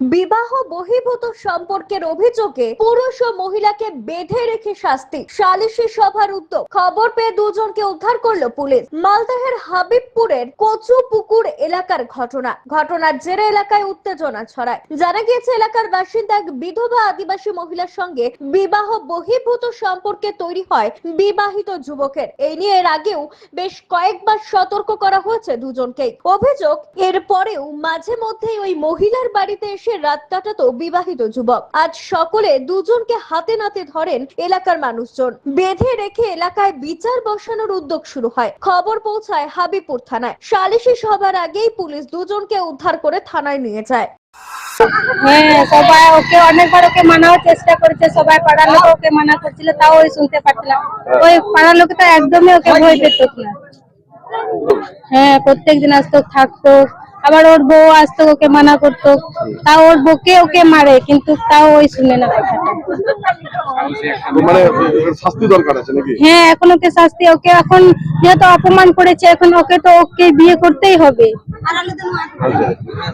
বিবাহ বহির্ভূত সম্পর্কের অভিযোগে পুরুষ ও মহিলাকে বেঁধে রেখে শাস্তি। সালিশি সভার উদ্যোগ। খবর পেয়ে দুজনকে উদ্ধার করল পুলিশ। মালদহের হাবিবপুরের কচু পুকুর এলাকার ঘটনা। ঘটনার জেরে এলাকায় উত্তেজনা ছড়ায়। জানা গিয়েছে, এলাকার বাসিন্দা এক বিধবা আদিবাসী মহিলার সঙ্গে বিবাহ বহির্ভূত সম্পর্কে তৈরি হয় বিবাহিত যুবকের। এই নিয়ে এর আগেও বেশ কয়েকবার সতর্ক করা হয়েছে দুজনকেই। অভিযোগ এর পরেও মাঝে মধ্যেই ওই মহিলার বাড়িতে এসে রাত কাটাতো বিবাহিত যুবক। আজ সকলে দুজনকে হাতে নাতে ধরেন এলাকার মানুষজন। বেঁধে রেখে এলাকায় বিচার বসানোর উদ্যোগ শুরু হয়। খবর পৌঁছায় হাবিপুর থানায়। সালিশি সভার আগেই পুলিশ দুজনকে উদ্ধার করে থানায় নিয়ে যায়। হ্যাঁ সবাই ওকে অনেকবার ওকে মানাও চেষ্টা করেছে। সবাই পাড়ার লোক ওকে মানা করছিল, তাও ওই শুনতে পাচ্ছিলাম। ওই পাড়ার লোক তো একদমই ওকে ভয় পেত না। হ্যাঁ প্রত্যেক দিন আসতো থাকতো। আবার ওর বউ আসতো ওকে মানা করতো। তাও ওর বউকে ওকে মারে কিন্তু তাও ওই শুনে না কথাটা মানে শাস্তি দরকার আছে নাকি? হ্যাঁ এখন ওকে শাস্তি ওকে এখন যেহেতু অপমান করেছে এখন ওকে তো ওকে বিয়ে করতেই হবে।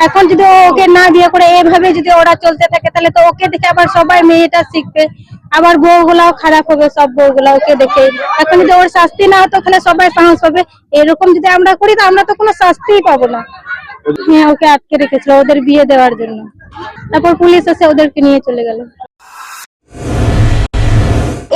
এখন যদি ও ওকে না বিয়ে করে এভাবে যদি ওরা চলতে থাকে তাহলে তো ওকে দেখে আবার সবাই মেয়েটা শিখবে। আবার বউগুলাও খারাপ হবে সব বউগুলা ওকে দেখে। এখন যদি ওর শাস্তি না হতো তাহলে সবাই সাহস পাবে। এরকম যদি আমরা করি তো আমরা তো কোনো শাস্তিই পাবো না। হ্যাঁ ওকে আটকে রেখেছিল, ওদের বিয়ে দেওয়ার জন্য। তারপর পুলিশ এসে ওদেরকে নিয়ে চলে গেল।